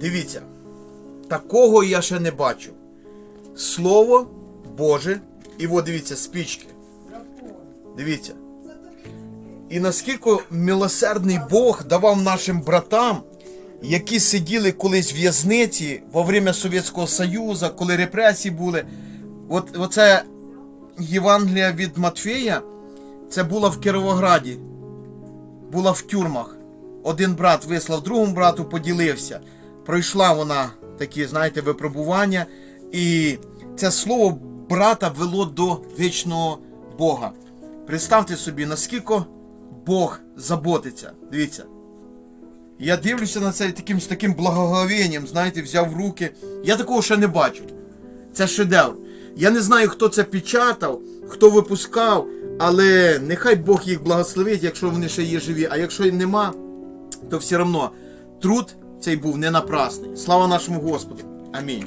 Дивіться, такого я ще не бачу. Слово Боже, і от дивіться, спічки. Дивіться. І наскільки милосердний Бог давав нашим братам, які сиділи колись в в'язниці во время Совєтського Союзу, коли репресії були. От оце Євангелія від Матфея, це було в Кіровограді, була в тюрмах. Один брат вислав другому брату, поділився. Пройшла вона такі, знаєте, випробування, і це слово брата вело до вічного Бога. Представте собі, наскільки Бог заботиться. Дивіться. Я дивлюся на це таким, з таким благоговенням, знаєте, взяв руки. Я такого ще не бачив. Це шедевр. Я не знаю, хто це печатав, хто випускав, але нехай Бог їх благословить, якщо вони ще є живі. А якщо й нема, то все одно труд цей був не напрасний. Слава нашому Господу. Амінь.